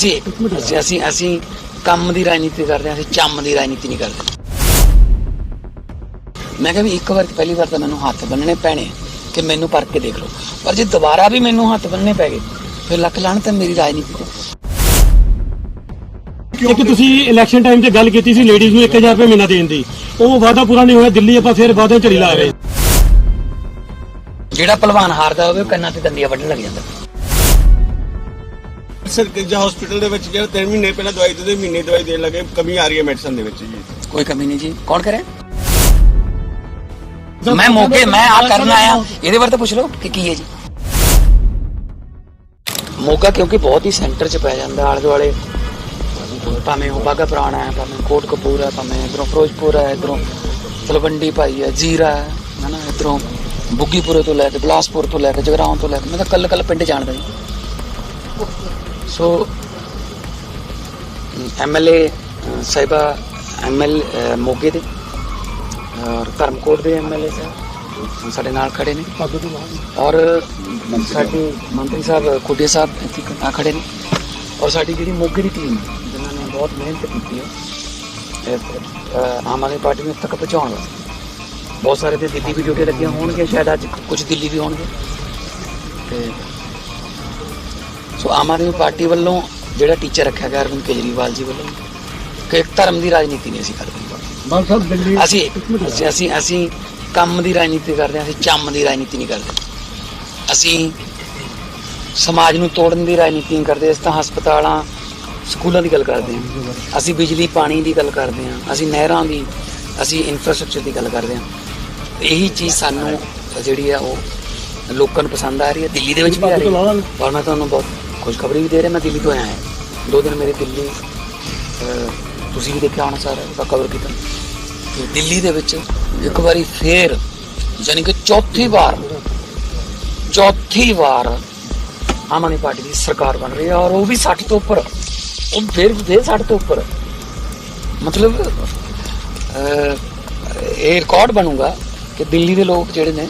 ਅਸੀਂ ਅਸੀਂ- ਅਸੀਂ ਅਸੀਂ ਕੰਮ ਦੀ ਰਾਜਨੀਤੀ ਕਰਦੇ ਹਾਂ ਅਸੀਂ ਚੰਮ ਦੀ ਰਾਜਨੀਤੀ ਨਹੀਂ ਕਰਦੇ। ਮੈਂ ਕਿਹਾ ਵੀ ਇੱਕ ਵਾਰ ਪਹਿਲੀ ਵਾਰ ਤਾਂ ਮੈਨੂੰ ਹੱਥ ਬੰਨਣੇ ਪੈਣੇ ਕਿ ਮੈਨੂੰ ਪਰਖ ਕੇ ਦੇਖ ਲਓ। ਪਰ ਜੇ ਦੁਬਾਰਾ ਵੀ ਮੈਨੂੰ ਹੱਥ ਬੰਨਣੇ ਪੈ ਗਏ ਫਿਰ ਲੱਖ ਲਾਣ ਤਾਂ ਮੇਰੀ ਰਾਜਨੀਤੀ ਤੇ। ਇੱਕ ਤੁਸੀਂ ਇਲੈਕਸ਼ਨ ਟਾਈਮ ਤੇ ਗੱਲ ਕੀਤੀ ਸੀ ਲੇਡੀਜ਼ ਨੂੰ 1000 ਰੁਪਏ ਮਹੀਨਾ ਦੇਣ ਦੀ। ਉਹ ਵਾਅਦਾ ਪੂਰਾ ਨਹੀਂ ਹੋਇਆ ਦਿੱਲੀ ਆਪਾਂ ਫਿਰ ਵਾਅਦੇ ਝੜੀ ਲਾ ਰਹੇ। ਜਿਹੜਾ ਪਹਿਲਵਾਨ ਹਾਰਦਾ ਹੋਵੇ ਉਹ ਕੰਨਾਂ ਤੇ ਦੰਦੀਆਂ ਵੱਢਣ ਲੱਗ ਜਾਂਦਾ। ਸਰ ਕਿਜਾ ਹਸਪੀਟਲ ਦੇ ਵਿੱਚ ਜਿਹੜਾ 3 ਮਹੀਨੇ ਪਹਿਲਾਂ ਦਵਾਈ ਦਿੰਦੇ ਮਹੀਨੇ ਦਵਾਈ ਦੇਣ ਲੱਗੇ ਕਮੀ ਆ ਰਹੀ ਹੈ ਮੈਡੀਸਨ ਦੇ ਵਿੱਚ ਜੀ। ਕੋਈ ਕਮੀ ਨਹੀਂ ਜੀ। ਕੌਣ ਕਰੇ ਮੈਂ ਮੌਕੇ ਮੈਂ ਆ ਕਰਨ ਆਇਆ। ਇਹਦੇ ਬਾਰੇ ਤਾਂ ਪੁੱਛ ਲਓ ਕਿ ਕੀ ਹੈ ਜੀ। ਮੋਗਾ ਕਿਉਂਕਿ ਬਹੁਤ ਹੀ ਸੈਂਟਰ 'ਚ ਪੈ ਜਾਂਦਾ ਆਲੇ ਦੁਆਲੇ ਭਾਵੇਂ ਉਹ ਬਾਗਾ ਪੁਰਾਣਾ ਹੈ ਭਾਵੇਂ ਕੋਟ ਕਪੂਰ ਹੈ ਭਾਵੇਂ ਇਧਰੋਂ ਫਿਰੋਜ਼ਪੁਰ ਹੈ ਇਧਰੋਂ ਤਲਵੰਡੀ ਭਾਈ ਹੈ ਜੀਰਾ ਹੈ ਹਨਾ ਇਧਰੋਂ ਬੁੱਗੀਪੁਰੇ ਤੋਂ ਲੈ ਕੇ ਬਲਾਸਪੁਰ ਤੋਂ ਲੈ ਕੇ ਜਗਰਾਉਂ ਤੋਂ ਲੈ ਕੇ ਮੈਂ ਤਾਂ ਕੱਲ ਕੱਲ ਪਿੰਡ ਜਾਣਦਾ ਜੀ। ਸੋ ਐਮਐਲਏ ਸਾਹਿਬਾ ਐਮਐਲ ਮੋਗੇ ਦੇ ਔਰ ਧਰਮਕੋਟ ਦੇ ਐਮਐਲਏ ਸਾਹਿਬ ਸਾਡੇ ਨਾਲ ਖੜੇ ਨੇ। ਔਰ ਸਾਡੇ ਮੰਤਰੀ ਸਾਹਿਬ ਕੋਟੇ ਸਾਹਿਬ ਇੱਥੇ ਆ ਖੜੇ ਨੇ। ਔਰ ਸਾਡੀ ਜਿਹੜੀ ਮੋਗੇ ਦੀ ਟੀਮ ਜਿਨ੍ਹਾਂ ਨੇ ਬਹੁਤ ਮਿਹਨਤ ਕੀਤੀ ਹੈ ਆਮ ਆਦਮੀ ਪਾਰਟੀ ਨੂੰ ਤੱਕ ਪਹੁੰਚਾਉਣ ਵਾਸਤੇ। ਬਹੁਤ ਸਾਰੇ ਤੇ ਦਿੱਲੀ ਵੀ ਡਿਊਟੀ ਲੱਗੀਆਂ ਹੋਣਗੇ ਸ਼ਾਇਦ ਅੱਜ ਕੁਝ ਦਿੱਲੀ ਵੀ ਹੋਣਗੇ। ਤੇ ਸੋ ਆਮ ਆਦਮੀ ਪਾਰਟੀ ਵੱਲੋਂ ਜਿਹੜਾ ਟੀਚਰ ਰੱਖਿਆ ਗਿਆ ਅਰਵਿੰਦ ਕੇਜਰੀਵਾਲ ਜੀ ਵੱਲੋਂ ਕਿ ਇੱਕ ਧਰਮ ਦੀ ਰਾਜਨੀਤੀ ਨਹੀਂ ਅਸੀਂ ਕਰਦੇ। ਅਸੀਂ ਅਸੀਂ- ਅਸੀਂ ਅਸੀਂ ਕੰਮ ਦੀ ਰਾਜਨੀਤੀ ਕਰਦੇ ਹਾਂ ਅਸੀਂ ਚੰਮ ਦੀ ਰਾਜਨੀਤੀ ਨਹੀਂ ਕਰਦੇ। ਅਸੀਂ ਸਮਾਜ ਨੂੰ ਤੋੜਨ ਦੀ ਰਾਜਨੀਤੀ ਨਹੀਂ ਕਰਦੇ ਅਸੀਂ ਤਾਂ ਹਸਪਤਾਲਾਂ ਸਕੂਲਾਂ ਦੀ ਗੱਲ ਕਰਦੇ ਹਾਂ। ਅਸੀਂ ਬਿਜਲੀ ਪਾਣੀ ਦੀ ਗੱਲ ਕਰਦੇ ਹਾਂ ਅਸੀਂ ਨਹਿਰਾਂ ਦੀ ਅਸੀਂ ਇਨਫਰਾਸਟ੍ਰਕਚਰ ਦੀ ਗੱਲ ਕਰਦੇ ਹਾਂ। ਇਹੀ ਚੀਜ਼ ਸਾਨੂੰ ਜਿਹੜੀ ਆ ਉਹ ਲੋਕਾਂ ਨੂੰ ਪਸੰਦ ਆ ਰਹੀ ਹੈ ਦਿੱਲੀ ਦੇ ਵਿੱਚ ਵੀ ਆ ਰਹੀ ਹੈ। ਔਰ ਮੈਂ ਤੁਹਾਨੂੰ ਬਹੁਤ ਖੁਸ਼ਖਬਰੀ ਵੀ ਦੇ ਰਿਹਾ, ਮੈਂ ਦਿੱਲੀ ਤੋਂ ਆਇਆ ਹਾਂ। ਦੋ ਦਿਨ ਮੇਰੇ ਦਿੱਲੀ ਤੁਸੀਂ ਵੀ ਦੇਖਿਆ ਹੋਣਾ ਸਾਰਾ ਉਹਦਾ ਕਵਰ ਕੀਤਾ। ਤੇ ਦਿੱਲੀ ਦੇ ਵਿੱਚ ਇੱਕ ਵਾਰੀ ਫੇਰ ਯਾਨੀ ਕਿ ਚੌਥੀ ਵਾਰ ਚੌਥੀ ਵਾਰ ਆਮ ਆਦਮੀ ਪਾਰਟੀ ਦੀ ਸਰਕਾਰ ਬਣ ਰਹੀ ਹੈ ਔਰ ਉਹ ਵੀ 60 ਤੋਂ ਉੱਪਰ। ਉਹ ਫਿਰ ਫਿਰ 60 ਤੋਂ ਉੱਪਰ। ਮਤਲਬ ਇਹ ਰਿਕਾਰਡ ਬਣੂਗਾ ਕਿ ਦਿੱਲੀ ਦੇ ਲੋਕ ਜਿਹੜੇ ਨੇ,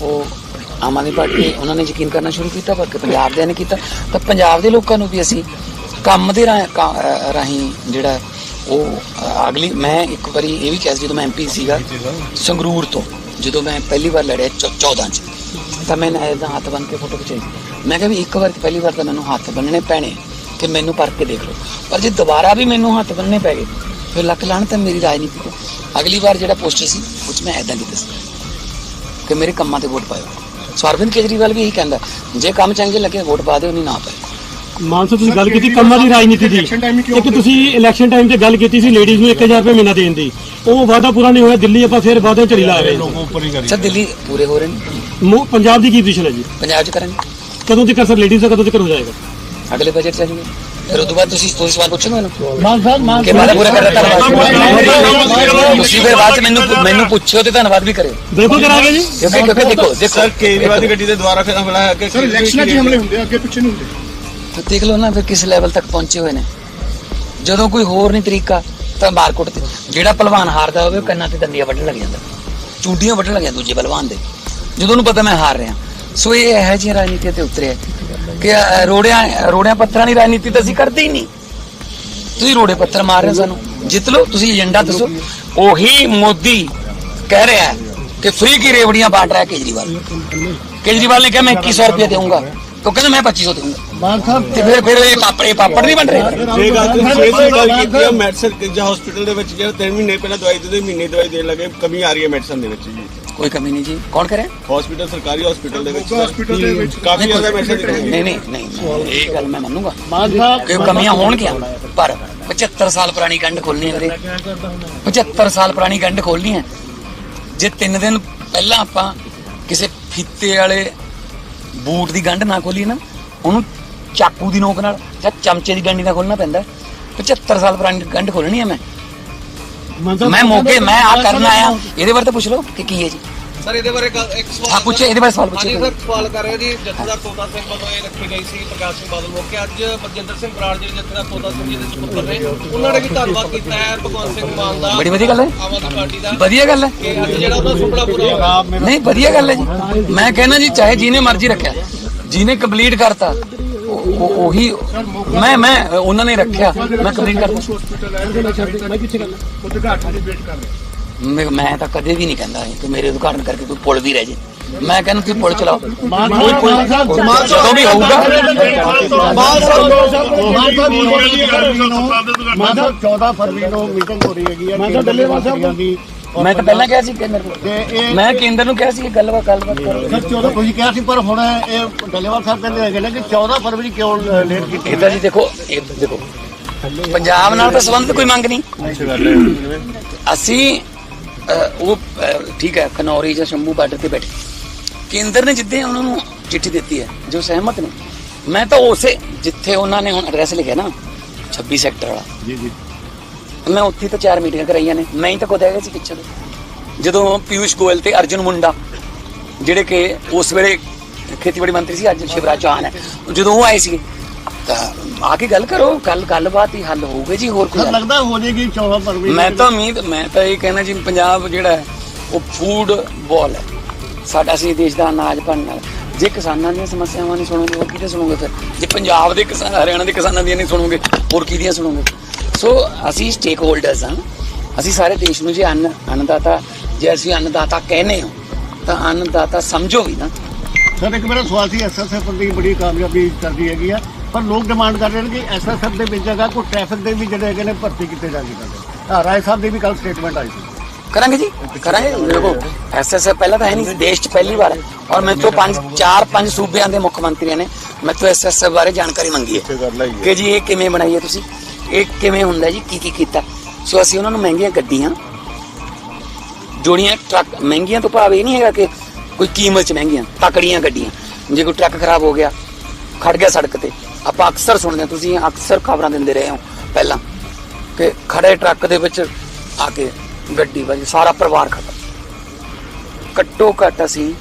ਉਹ ਆਮ ਆਦਮੀ ਪਾਰਟੀ ਉਹਨਾਂ ਨੇ ਯਕੀਨ ਕਰਨਾ ਸ਼ੁਰੂ ਕੀਤਾ ਪਰ ਕਿ ਪੰਜਾਬ ਦੇ ਨੇ ਕੀਤਾ। ਤਾਂ ਪੰਜਾਬ ਦੇ ਲੋਕਾਂ ਨੂੰ ਵੀ ਅਸੀਂ ਕੰਮ ਦੇ ਰਾਹੀਂ ਜਿਹੜਾ ਉਹ ਅਗਲੀ, ਮੈਂ ਇੱਕ ਵਾਰੀ ਇਹ ਵੀ ਕਿਹਾ ਸੀ, ਜਦੋਂ ਮੈਂ ਐਮਪੀ ਸੀਗਾ, ਸੰਗਰੂਰ ਤੋਂ, ਜਦੋਂ ਮੈਂ ਪਹਿਲੀ ਵਾਰ ਲੜਿਆ 14 ਚ, ਤਾਂ ਮੈਂ ਐਦਾਂ ਹੱਥ ਬੰਨ ਕੇ ਫੋਟੋ ਖਿਚਾਈ। ਮੈਂ ਕਿਹਾ ਵੀ ਇੱਕ ਵਾਰ ਪਹਿਲੀ ਵਾਰ ਤਾਂ ਮੈਨੂੰ ਹੱਥ ਬੰਨਣੇ ਪੈਣੇ ਕਿ ਮੈਨੂੰ ਪਰਖ ਕੇ ਦੇਖ ਲਓ। ਪਰ ਜੇ ਦੁਬਾਰਾ ਵੀ ਮੈਨੂੰ ਹੱਥ ਬੰਨਣੇ ਪੈ ਗਏ, ਫਿਰ ਲੱਕ ਲਾਣ ਤਾਂ ਮੇਰੀ ਰਾਜਨੀਤੀ ਤੋਂ ਅਗਲੀ ਵਾਰ ਜਿਹੜਾ ਪੋਸਟਰ ਸੀ ਉਹ 'ਚ ਮੈਂ ਐਦਾਂ ਕੀਤਾ ਸੀ, ਕਿ ਮੇਰੇ ਕੰਮਾਂ ਤੇ ਵੋਟ ਪਾਇਓ। ਸੋ ਅਰਵਿੰਦ ਕੇਜਰੀਵਾਲ ਵੀ ਇਹੀ ਕਹਿੰਦਾ ਜੇ ਕੰਮ ਚੰਗੇ ਲੱਗੇ ਵੋਟ ਪਾ ਦਿਓ ਨਹੀਂ ਨਾ ਪਾਇਓ ਮਾਨ ਸਾਹਿਬ ਤੁਸੀਂ ਗੱਲ ਕੀਤੀ ਕੰਮਾਂ ਦੀ ਰਾਜਨੀਤੀ ਦੀ। ਇੱਕ ਤੁਸੀਂ ਇਲੈਕਸ਼ਨ ਟਾਈਮ ਤੇ ਗੱਲ ਕੀਤੀ ਸੀ ਲੇਡੀਜ਼ ਨੂੰ 1000 ਰੁਪਏ ਮਹੀਨਾ ਦੇਣ ਦੀ। ਉਹ ਵਾਅਦਾ ਪੂਰਾ ਨਹੀਂ ਹੋਇਆ ਦਿੱਲੀ ਆਪਾਂ ਫਿਰ ਵਾਅਦੇ ਝੜੀ ਲਾ ਰਹੇ ਅੱਛਾ ਦਿੱਲੀ ਪੂਰੇ ਹੋ ਰਹੇ ਨੇ? ਮੋ- ਪੰਜਾਬ ਦੀ ਕੀ ਪੋਜੀਸ਼ਨ ਹੈ ਜੀ? ਪੰਜਾਬ 'ਚ ਕਰਾਂਗੇ। ਕਦੋਂ ਤੱਕ ਸਰ ਲੇਡੀਜ਼ ਦਾ ਕਦੋਂ ਤੱਕ ਹੋ ਜਾਏਗਾ? ਅਗਲੇ ਬਜਟ 'ਚ ਆਜੂਗੇ ਫਿਰ ਉਦੋਂ ਬਾਅਦ ਤੁਸੀਂ ਤੁਸੀਂ ਸਵਾਲ ਪੁੱਛੋਗੇ ਮੈਨੂੰ ਮਾਨ ਸਾਹਿਬ ਮਾਨ ਕਿ ਵਾਦਾ ਪੂਰਾ ਕਰਦਾ ਧੰਨਵਾਦ ਤੁਸੀਂ ਫਿਰ ਬਾਅਦ 'ਚ ਮੈਨੂੰ ਮੈਨੂੰ ਪੁੱਛਿਓ ਤੇ ਧੰਨਵਾਦ ਵੀ ਕਰਿਓ ਬਿਲਕੁਲ ਕਰਾਂਗੇ ਜੀ ਕਿਉਂਕਿ ਕਿਉਂਕਿ ਦੇਖੋ ਦੇਖੋ ਸਰ ਕੇਜਰੀਵਾਲ ਦੀ ਗੱਡੀ ਦੇ ਦੁਆਰਾ ਫਿਰ ਹਮਲਾ ਹੈ ਕਿ ਸਰ ਇਲੈਕਸ਼ਨਾਂ 'ਚ ਹਮਲੇ ਹੁੰਦੇ ਆ ਅੱਗੇ ਪਿੱਛੇ ਨਹੀਂ ਹੁੰਦੇ ਤਾਂ ਦੇਖ ਲਓ ਨਾ ਫਿਰ ਕਿਸ ਲੈਵਲ ਤੱਕ ਪਹੁੰਚੇ ਹੋਏ ਨੇ ਜਦੋਂ ਕੋਈ ਹੋਰ ਨਹੀਂ ਤਰੀਕਾ ਤਾਂ ਮਾਰਕੁੱਟ ਤੇ ਜਿਹੜਾ ਪਹਿਲਵਾਨ ਹਾਰਦਾ ਹੋਵੇ ਉਹ ਕੰਨਾਂ ਤੇ ਦੰਦੀਆਂ ਵੱਢਣ ਲੱਗ ਜਾਂਦਾ ਚੂਟੀਆਂ ਵੱਢਣ ਲੱਗ ਜਾਂਦਾ ਦੂਜੇ ਪਹਿਲਵਾਨ ਦੇ ਜਦੋਂ ਉਹਨੂੰ ਪਤਾ ਮੈਂ ਹਾਰ ਰਿਹਾ ਸੋ ਇਹ ਹੈ ਜੀ ਰਾਜਨੀਤੀ ਤੇ ਉਤਰਿਆ ਕਿ ਰੋੜਿਆਂ ਰੋੜਿਆਂ ਪੱਥਰਾਂ ਦੀ ਰਾਜਨੀਤੀ ਤਾਂ ਅਸੀਂ ਕਰਦੇ ਹੀ ਨਹੀਂ। ਤੁਸੀਂ ਰੋੜੇ ਪੱਥਰ ਮਾਰ ਰਹੇ ਸਾਨੂੰ। ਜਿੱਤ ਲਓ, ਤੁਸੀਂ ਏਜੰਡਾ ਦੱਸੋ। ਉਹੀ ਮੋਦੀ ਕਹਿ ਰਿਹਾ ਕਿ ਫ੍ਰੀ ਕੀ ਰੇਵੜੀਆਂ ਬਾਟ ਰਿਹਾ ਕੇਜਰੀਵਾਲ ਕੇਜਰੀਵਾਲ ਨੇ ਕਿਹਾ, ਮੈਂ 2100 ਰੁਪਏ ਦੇਵਾਂਗਾ तो कहते ਮੈਂ पच्चीस सौ दूंगा ਮਾਨ ਸਾਹਿਬ ਤੇ ਫਿਰ ਫਿਰ ਇਹ ਪਾਪੜ ਇਹ ਪਾਪੜ ਨਹੀਂ ਬਣ ਰਹੇ? ਜੇ ਗੱਲ ਤੁਸੀਂ ਸਿਹਤ ਦੀ ਗੱਲ ਕੀਤੀ ਹੈ ਮੈਡੀਸਨ ਕਿਜਾ ਹਸਪੀਟਲ ਦੇ ਵਿੱਚ ਜਿਹੜਾ 3 ਮਹੀਨੇ ਪਹਿਲਾਂ ਦਵਾਈ ਦਿੰਦੇ ਮਹੀਨੇ ਦਵਾਈ ਦੇਣ ਲੱਗੇ ਕਮੀ ਆ ਰਹੀ ਹੈ ਮੈਡੀਸਨ ਦੇ ਵਿੱਚ ਜੀ। ਕੋਈ ਕਮੀ ਨਹੀਂ ਜੀ। ਕੌਣ ਕਰੇ ਹਸਪੀਟਲ ਸਰਕਾਰੀ ਹਸਪੀਟਲ ਦੇ ਵਿੱਚ hospital ਦੇ ਵਿੱਚ। ਕਾਫੀ ਜ਼ਿਆਦਾ ਮੈਡੀਸਨ ਦੀ ਕਮੀ ਨਹੀਂ ਨਹੀਂ ਨਹੀਂ ਇਹ ਗੱਲ ਮੈਂ ਮੰਨੂਗਾ। ਮਾਨ ਸਾਹਿਬ ਕਿ ਕਮੀਆਂ ਹੋਣਗੀਆਂ। ਪਰ 75 ਸਾਲ ਪੁਰਾਣੀ ਗੰਢ ਖੋਲਣੀ ਹੈ ਵੀਰੇ। 75 ਸਾਲ ਪੁਰਾਣੀ ਗੰਢ ਖੋਲਣੀ ਹੈ। ਜੇ 3 ਦਿਨ ਪਹਿਲਾਂ ਆਪਾਂ ਕਿਸੇ ਫੀਤੇ ਵਾਲੇ ਬੂਟ ਦੀ ਗੰਢ ਨਾ ਖੋਲੀ ਨਾ ਉਹਨੂੰ ਚਾਕੂ ਦੀ ਨੋਕ ਨਾਲ ਜਾਂ ਚਮਚੇ ਦੀ ਗੰਢੀ ਨਾਲ ਖੋਲਣਾ ਪੈਂਦਾ। 75 ਸਾਲ ਪੁਰਾਣੀ ਗੰਢ ਖੋਲਣੀ ਹੈ ਮੈਂ। ਮੈਂ ਮੋਗੇ ਮੈਂ ਆ ਕਰਨ ਆਇਆ। ਇਹਦੇ ਬਾਰੇ ਤਾਂ ਪੁੱਛ ਲਓ ਕਿ ਕੀ ਹੈ ਜੀ। ਸਰ ਇਹਦੇ ਬਾਰੇ ਇੱਕ ਸਵਾਲ ਹਾਂ ਪੁੱਛੇ ਇਹਦੇ ਬਾਰੇ ਸਵਾਲ ਪੁੱਛੇ ਸਰ ਸਵਾਲ ਕਰ ਰਹੇ ਜੀ। ਜਥੇਦਾਰ ਤੋਤਾ ਸਿੰਘ ਵੱਲੋਂ ਇਹ ਰੱਖੀ ਗਈ ਸੀ ਪ੍ਰਕਾਸ਼ ਸਿੰਘ ਬਾਦਲ ਮੌਕੇ। ਅੱਜ ਬਲਜਿੰਦਰ ਸਿੰਘ ਬਰਾੜ ਜਿਹੜੇ ਜਥੇਦਾਰ ਤੋਤਾ ਸਿੰਘ ਜੀ ਦੇ ਸੁਪੁੱਤਰ ਨੇ ਉਹਨਾਂ ਨੇ ਵੀ ਧੰਨਵਾਦ ਕੀਤਾ ਹੈ ਭਗਵੰਤ ਸਿੰਘ ਮਾਨ ਦਾ ਬੜੀ ਵਧੀਆ ਗੱਲ ਹੈ। ਆਮ ਆਦਮੀ ਪਾਰਟੀ ਦਾ। ਵਧੀਆ ਗੱਲ ਹੈ। ਕਿ ਅੱਜ ਜਿਹੜਾ ਉਹਦਾ ਸੁਪਨਾ ਪੂਰਾ ਹੋਇਆ। ਨਹੀਂ ਵਧੀਆ ਗੱਲ ਹੈ ਜੀ। ਮੈਂ ਕਹਿੰਦਾ ਜੀ ਚਾਹੇ ਜਿਹਨੇ ਮਰਜ਼ੀ ਰੱਖਿਆ ਜਿਹਨੇ ਕੰਪਲੀਟ ਕਰਤਾ ਉਹ ਮੈਂ ਮੈਂ ਉਹਨਾਂ ਨੇ ਰੱਖਿਆ ਮੈਂ ਕੰਪਲੇਂਟ ਕਰਦਾ ਹਸਪੀਟਲ ਹੈ ਮੈਂ ਕਿੱਥੇ ਕਰਨਾ ਉਦਘਾਟਨ ਦੀ ਵੇਟ ਕਰ ਰਹੇ ਮੈਂ ਮੈਂ ਤਾਂ ਕਦੇ ਵੀ ਨਹੀਂ ਕਹਿੰਦਾ ਕਿ ਮੇਰੇ ਉਦਘਾਟਨ ਕਰਕੇ ਕੋਈ ਪੁਲ ਵੀ ਰਹਿ ਜੇ ਮੈਂ ਕਹਿੰਦਾ ਤੁਸੀਂ ਪੁਲ ਚਲਾਓ ਕੋਈ ਕੋਈ ਜਦੋਂ ਵੀ ਹੋਊਗਾ ਮਾਧਵ 14 ਫਰਵਰੀ ਨੂੰ ਮੀਟਿੰਗ ਹੋ ਰਹੀ ਹੈਗੀ ਹੈ ਮਾਧਵ ਡੱਲੇਵਾਲ ਸਾਹਿਬ ਦੀ ਮੈਂ ਤਾਂ ਪਹਿਲਾਂ ਕਿਹਾ ਸੀ ਕਿ ਮੇਰੇ ਕੋਲ ਤੇ ਇਹ ਮੈਂ ਕੇਂਦਰ ਨੂੰ ਕਿਹਾ ਸੀ ਕਿ ਗੱਲਬਾਤ ਗੱਲਬਾਤ ਕਰੋ। ਸਰ 14 ਤੁਸੀਂ ਕਿਹਾ ਸੀ ਪਰ ਹੁਣ ਇਹ ਡੱਲੇਵਾਲ ਸਾਹਿਬ ਕਹਿੰਦੇ ਹੈਗੇ ਨੇ ਕਿ 14 ਫਰਵਰੀ ਕਿਉਂ ਲੇਟ ਕੀਤੀ ਇਦਾਂ ਜੀ ਦੇਖੋ ਇਹ ਦੇਖੋ ਪੰਜਾਬ ਨਾਲ ਤਾਂ ਸੰਬੰਧ ਕੋਈ ਮੰਗ ਨਹੀਂ। ਅਸੀਂ ਅਹ, ਉਹ ਅਹ, ਠੀਕ ਹੈ ਖਨੌਰੀ ਜਾਂ ਸ਼ੰਭੂ ਬਾਰਡਰ ਤੇ ਬੈਠੇ। ਕੇਂਦਰ ਨੇ ਜਿੱਦੇ ਉਹਨਾਂ ਨੂੰ ਚਿੱਠੀ ਦਿੱਤੀ ਹੈ ਜੋ ਸਹਿਮਤ ਨੇ। ਮੈਂ ਤਾਂ ਉਸੇ ਜਿੱਥੇ ਉਹਨਾਂ ਨੇ ਹੁਣ ਐਡਰੈਸ ਲਿਖਿਆ ਨਾ 26 ਸੈਕਟਰ ਵਾਲਾ। ਜੀ ਜੀ। ਮੈਂ ਉੱਥੇ ਤਾਂ ਚਾਰ ਮੀਟਿੰਗਾਂ ਕਰਾਈਆਂ ਨੇ। ਮੈਂ ਹੀ ਤਾਂ ਖੁਦ ਹੈਗਾ ਸੀ ਪਿੱਛੇ। ਜਦੋਂ ਪਿਊਸ਼ ਗੋਇਲ ਤੇ ਅਰਜੁਨ ਮੁੰਡਾ ਜਿਹੜੇ ਕਿ ਉਸ ਵੇਲੇ ਖੇਤੀਬਾੜੀ ਮੰਤਰੀ ਸੀ ਅੱਜ ਸ਼ਿਵਰਾਜ ਚੌਹਾਨ ਹੈ ਜਦੋਂ ਉਹ ਆਏ ਸੀ ਤਾਂ ਆ ਕੇ ਗੱਲ ਕਰੋ ਗੱਲ ਗੱਲਬਾਤ ਹੀ ਹੱਲ ਹੋਊਗੀ ਜੀ ਹੋਰ ਕੋਈ ਲੱਗਦਾ ਹੋ ਜਾਏਗੀ 14 ਫਰਵਰੀ ਮੈਂ ਤਾਂ ਉਮੀਦ ਮੈਂ ਤਾਂ ਇਹ ਕਹਿਣਾ ਜੀ ਪੰਜਾਬ ਜਿਹੜਾ ਹੈ ਉਹ ਫੂਡ ਬਾਲ ਹੈ। ਸਾਡਾ ਸੀ ਦੇਸ਼ ਦਾ ਅਨਾਜ ਬਣਨ ਵਾਲਾ। ਜੇ ਕਿਸਾਨਾਂ ਦੀਆਂ ਸਮੱਸਿਆਵਾਂ ਨਹੀਂ ਸੁਣੋਗੇ ਹੋਰ ਕਿਹਦੇ ਸੁਣੋਗੇ ਫਿਰ? ਜੇ ਪੰਜਾਬ ਦੇ ਕਿਸਾਨ ਹਰਿਆਣਾ ਦੇ ਕਿਸਾਨਾਂ ਦੀਆਂ ਨਹੀਂ ਸੁਣੋਗੇ ਹੋਰ ਕਿਹਦੀਆਂ ਸੁਣੋਗੇ? ਸੋ ਅਸੀਂ ਸਟੇਕ ਹੋਲਡਰਸ ਹਾਂ। ਅਸੀਂ ਸਾਰੇ ਦੇਸ਼ ਨੂੰ ਜੇ ਅੰਨ ਅੰਨਦਾਤਾ ਜੇ ਅਸੀਂ ਅੰਨਦਾਤਾ ਕਹਿੰਦੇ ਹਾਂ ਤਾਂ ਅੰਨਦਾਤਾ ਸਮਝੋ ਵੀ ਨਾ। ਸਰ ਇੱਕ ਮੇਰਾ ਸਵਾਲ ਸੀ ਐਸਐਸਐਫ ਦੀ ਬੜੀ ਕਾਮਯਾਬੀ ਕਰਦੀ ਹੈਗੀ ਆ ਪਰ ਲੋਕ ਡਿਮਾਂਡ ਕਰ ਰਹੇ ਨੇ ਕਿ ਐਸਐਸਐਫ ਦੇ ਵਿੱਚ ਜਗ੍ਹਾ ਕੋਈ ਟ੍ਰੈਫਿਕ ਦੇ ਵੀ ਜਿਹੜੇ ਹੈਗੇ ਨੇ ਭਰਤੀ ਕੀਤੇ ਕਰਦੇ ਹਾਂ ਰਾਏ ਸਾਹਿਬ ਦੀ ਵੀ ਕੱਲ ਸਟੇਟਮੈਂਟ ਆਈ ਸੀ। ਕਰਾਂਗੇ ਜੀ ਕਰਾਂਗੇ ਦੇਖੋ ਐਸਐਸਐਫ ਪਹਿਲਾਂ ਤਾਂ ਹੈ ਨਹੀਂ ਦੇਸ਼ 'ਚ ਪਹਿਲੀ ਵਾਰ ਹੈ। ਔਰ ਮੇਰੇ ਤੋਂ ਪੰਜ ਚਾਰ ਪੰਜ ਸੂਬਿਆਂ ਦੇ ਮੁੱਖ ਮੰਤਰੀਆਂ ਨੇ। ਮੇਰੇ ਤੋਂ ਐਸਐਸਐਫ ਬਾਰੇ ਜਾਣਕਾਰੀ ਮੰਗੀ ਹੈ? ਕਿ ਜੀ ਇਹ ਕਿਵੇਂ ਬਣਾਈ ਹੈ ਤੁਸੀਂ? ਇਹ ਕਿਵੇਂ ਹੁੰਦਾ ਜੀ? ਕੀ ਕੀ ਕੀਤਾ? ਸੋ ਅਸੀਂ ਉਹਨਾਂ ਨੂੰ ਮਹਿੰਗੀਆਂ ਗੱਡੀਆਂ, ਜੋੜੀਆਂ, ਟਰੱਕ, ਮਹਿੰਗੀਆਂ ਤੋਂ ਭਾਵ ਇਹ ਨਹੀਂ ਹੈਗਾ ਕਿ ਕੋਈ ਕੀਮਤ 'ਚ ਮਹਿੰਗੀਆਂ, ਤਕੜੀਆਂ ਗੱਡੀਆਂ। ਜੇ ਕੋਈ ਟਰੱਕ ਖਰਾਬ ਹੋ ਗਿਆ, ਖੜ ਗਿਆ ਸੜਕ ਤੇ। ਆਪਾਂ ਅਕਸਰ ਸੁਣਦੇ ਹਾਂ, ਤੁਸੀਂ ਅਕਸਰ ਖਬਰਾਂ ਦਿੰਦੇ ਰਹੇ ਹੋ ਪਹਿਲਾਂ ਕਿ ਖੜੇ ਟਰੱਕ ਦੇ ਵਿੱਚ ਆ ਕੇ ਗੱਡੀ ਵੱਜ ਸਾਰਾ ਪਰਿਵਾਰ ਖਤਮ। ਘੱਟੋ ਘੱਟ ਅਸੀਂ,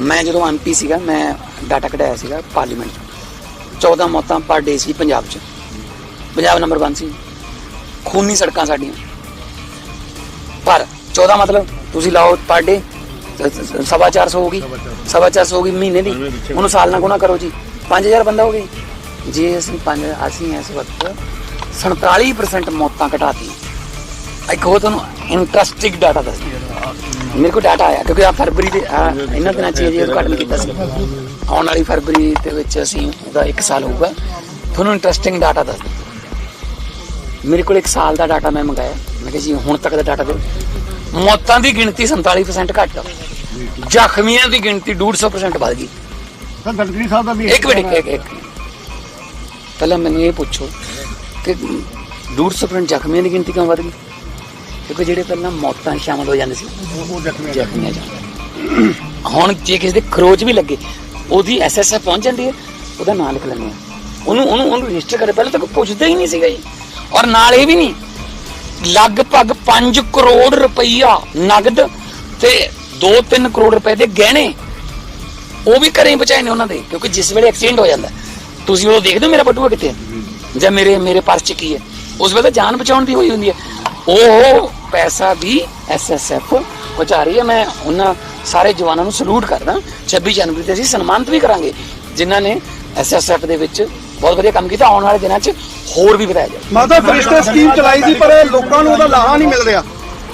ਮੈਂ ਜਦੋਂ ਐਮਪੀ ਸੀਗਾ, ਮੈਂ ਡਾਟਾ ਕਢਾਇਆ ਸੀਗਾ ਪਾਰਲੀਮੈਂਟ 'ਚ। 14 ਮੌਤਾਂ ਪਰ ਡੇ ਸੀ ਪੰਜਾਬ 'ਚ। ਪੰਜਾਬ ਨੰਬਰ 1 ਸੀ। ਖੂਨੀ ਸੜਕਾਂ ਸਾਡੀਆਂ। ਪਰ 14 ਮਤਲਬ ਤੁਸੀਂ ਲਾਓ ਪਰ ਡੇ ਸਵਾ 400 ਹੋ ਗਈ। ਸਵਾ 400 ਹੋ ਗਈ ਮਹੀਨੇ ਦੀ। ਉਹਨੂੰ ਸਾਲ ਨਾਲ ਗੁਣਾ ਕਰੋ ਜੀ। 5000 ਬੰਦਾ ਹੋ ਗਈ ਜੇ। ਅਸੀਂ ਪੰਜ ਅਸੀਂ ਇਸ ਵਕਤ 47% ਮੌਤਾਂ ਘਟਾਤੀ ਇੱਕ ਹੋਰ ਤੁਹਾਨੂੰ ਇੰਟਰਸਟਿੰਗ ਡਾਟਾ ਦੱਸ ਮੇਰੇ ਕੋਲ ਡਾਟਾ ਆਇਆ ਕਿਉਂਕਿ ਆ ਫਰਵਰੀ ਦੇ ਇਹਨਾਂ ਦਿਨਾਂ ਚ ਜੀ ਉਦਘਾਟਨ ਕੀਤਾ ਸੀ। ਆਉਣ ਵਾਲੀ ਫਰਵਰੀ ਦੇ ਵਿੱਚ ਅਸੀਂ ਉਹਦਾ 1 ਸਾਲ ਹੋਊਗਾ। ਤੁਹਾਨੂੰ ਇੰਟਰਸਟਿੰਗ ਡਾਟਾ ਦੱਸ ਮੇਰੇ ਕੋਲ 1 ਸਾਲ ਦਾ ਡਾਟਾ ਮੈਂ ਮੰਗਾਇਆ। ਮੈਂ ਕਿਹਾ ਜੀ ਹੁਣ ਤੱਕ ਦਾ ਡਾਟਾ ਦਿਓ। ਮੌਤਾਂ ਦੀ ਗਿਣਤੀ 47% ਘੱਟ ਜ਼ਖਮੀਆਂ ਦੀ ਗਿਣਤੀ 150% ਵੱਧ ਗਈ। ਸਰ ਗਡਕਰੀ ਸਾਹਿਬ ਦਾ ਵੀ ਇੱਕ ਮਿੰਟ ਇੱਕ- ਇੱਕ। ਇੱਕ ਪਹਿਲਾਂ ਮੈਨੂੰ ਇਹ ਪੁੱਛੋ ਕਿ 150% ਜ਼ਖਮੀਆਂ ਦੀ ਗਿਣਤੀ ਕਿਉਂ ਵੱਧ ਗਈ? ਕਿਉਂਕਿ ਜਿਹੜੇ ਪਹਿਲਾਂ ਮੌਤਾਂ ਸ਼ਾਮਲ ਹੋ ਜਾਂਦੇ ਸੀ ਉਹ ਜ਼ਖਮੀ ਜ਼ਖਮੀਆਂ ਜਾਂਦੇ ਹੁਣ ਜੇ ਕਿਸੇ ਦੇ ਖਰੋਚ ਵੀ ਲੱਗੇ ਉਹਦੀ ਐਸਐਸਐਫ ਪਹੁੰਚ ਜਾਂਦੀ ਹੈ ਉਹਦਾ ਨਾਂ ਲਿਖ ਲੈਂਦੇ ਆ ਉਹਨੂੰ ਉਹਨੂੰ ਉਹਨੂੰ ਰਜਿਸਟਰ ਕਰੇ। ਪਹਿਲਾਂ ਤਾਂ ਕੋਈ ਪੁੱਛਦਾ ਹੀ ਨਹੀਂ ਸੀਗਾ ਜੀ। ਔਰ ਨਾਲ ਇਹ ਵੀ ਨਹੀਂ ਲਗਭਗ 5 ਕਰੋੜ ਰੁਪਈਆ ਨਗਦ ਤੇ 2-3 ਕਰੋੜ ਰੁਪਏ ਦੇ ਗਹਿਣੇ ਉਹ ਵੀ ਘਰੇ ਬਚਾਏ ਨੇ ਉਹਨਾਂ ਦੇ ਕਿਉਂਕਿ ਜਿਸ ਵੇਲੇ ਐਕਸੀਡੈਂਟ ਹੋ ਜਾਂਦਾ ਤੁਸੀਂ ਉਹ ਦੇਖਦੇ ਹੋ ਮੇਰਾ ਬਟੂਆ ਕਿੱਥੇ ਜਾਂ ਮੇਰੇ ਮੇਰੇ ਪਰਸ ਚ ਕੀ ਹੈ? ਉਸ ਵੇਲੇ ਤਾਂ ਜਾਨ ਬਚਾਉਣ ਦੀ ਹੋਈ ਹੁੰਦੀ ਹੈ। ਉਹ ਪੈਸਾ ਵੀ ਐਸਐਸਐਫ ਬਚਾ ਰਹੀ ਹੈ। ਮੈਂ ਉਹਨਾਂ ਸਾਰੇ ਜਵਾਨਾਂ ਨੂੰ ਸਲੂਟ ਕਰਦਾ 26 ਜਨਵਰੀ ਤੇ ਅਸੀਂ ਸਨਮਾਨਿਤ ਵੀ ਕਰਾਂਗੇ ਜਿਨ੍ਹਾਂ ਨੇ ਐਸਐਸਐਫ ਦੇ ਵਿੱਚ ਬਹੁਤ ਵਧੀਆ ਕੰਮ ਕੀਤਾ। ਆਉਣ ਵਾਲੇ ਦਿਨਾਂ 'ਚ ਹੋਰ ਵੀ ਵਧਾਇਆ ਜਾਏ ਮਾਤਾ ਫਰਿਸ਼ਤੇ ਸਕੀਮ ਚਲਾਈ ਸੀ ਪਰ ਲੋਕਾਂ ਨੂੰ ਉਹਦਾ ਲਾਹਾ ਨਹੀਂ ਮਿਲ ਰਿਹਾ।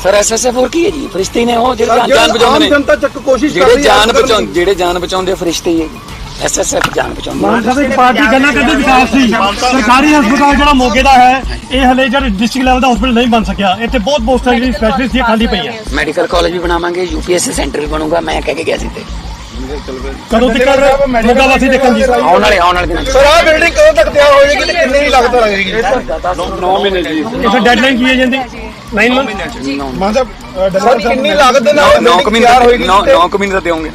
ਸਰ ਐਸਐਸਐਫ ਹੋਰ ਕੀ ਹੈ ਜੀ? ਫਰਿਸ਼ਤੇ ਨੇ ਉਹ ਜਿਹੜੇ ਜਾਨ- ਬਚਾਉਂਦੇ ਨੇ। ਜਨਤਾ ਚੱਕ ਕੋਸ਼ਿਸ਼ ਕਰ ਜਿਹੜੇ ਰਹੀ ਹੈ ਜਾਨ ਅੱਜ ਕੱਲ੍ਹ ਬਚਾਉਂ ਜਿਹੜੇ ਜਾਨ ਬਚਾਉਂਦੇ ਫਰਿਸ਼ਤੇ ਹੀ ਹੈ ਐਸਐਸਐਫ ਜਾਨ ਬਚਾਉਂਦੇ ਮਾਨ ਸਾਹਿਬ ਇੱਕ ਪਾਰਟੀ ਗੱਲਾਂ ਕਰਦੇ ਵਿਕਾਸ ਦੀ ਸਰਕਾਰੀ ਹਸਪਤਾਲ ਜਿਹੜਾ ਮੋਗੇ ਦਾ ਹੈ ਇਹ ਹਲੇ ਜਿਹੜਾ ਡਿਸਟ੍ਰਿਕਟ ਲੈਵਲ ਦਾ ਹਸਪਤਾਲ ਨਹੀਂ ਬਣ ਸਕਿਆ। ਇੱਥੇ ਬਹੁਤ ਪੋਸਟਾਂ ਜਿਹੜੀ ਸਪੈਸ਼ਲਿਸਟ ਦੀਆਂ ਖਾਲੀ ਪਈਆਂ। ਮੈਡੀਕਲ ਕਾਲਜ ਵੀ ਬਣਾਵਾਂਗੇ ਯੂਪੀਐਸਸੀ ਸੈਂਟਰ ਵੀ ਬਣੂਗਾ ਮੈਂ ਕਹਿ ਕੇ ਗਿਆ ਸੀ ਤੇ ਕਦੋਂ ਤੱਕ ਮੋਗਾ ਵਾਸੀ ਦੇਖਣ ਦੀ ਆਉਣ ਵਾਲੇ ਆਉਣ ਵਾਲੇ ਦਿਨਾਂ ਸਰ ਆਹ ਬਿਲਡਿੰਗ ਕਦੋਂ ਤੱਕ ਤਿਆਰ ਹੋ ਜਾਏਗੀ ਤੇ ਕਿੰਨੇ ਦੀ ਲਾਗਤ ਲੱਗੇਗੀ ਇਸ ਡੈਡਲਾਈਨ ਕੀ ਹੈ ਜਾਂਦੀ 9 ਮੰਥ ਮਾਤਾ ਸਰ ਕਿੰਨੀ ਲਾਗਤ ਦੇ ਨਾਲ 9 ਮਹੀਨੇ ਤਿਆਰ ਹੋਏਗੀ 9 ਤੇ 9 ਮਹੀਨੇ ਦਾ ਦੇਵਾਂਗੇ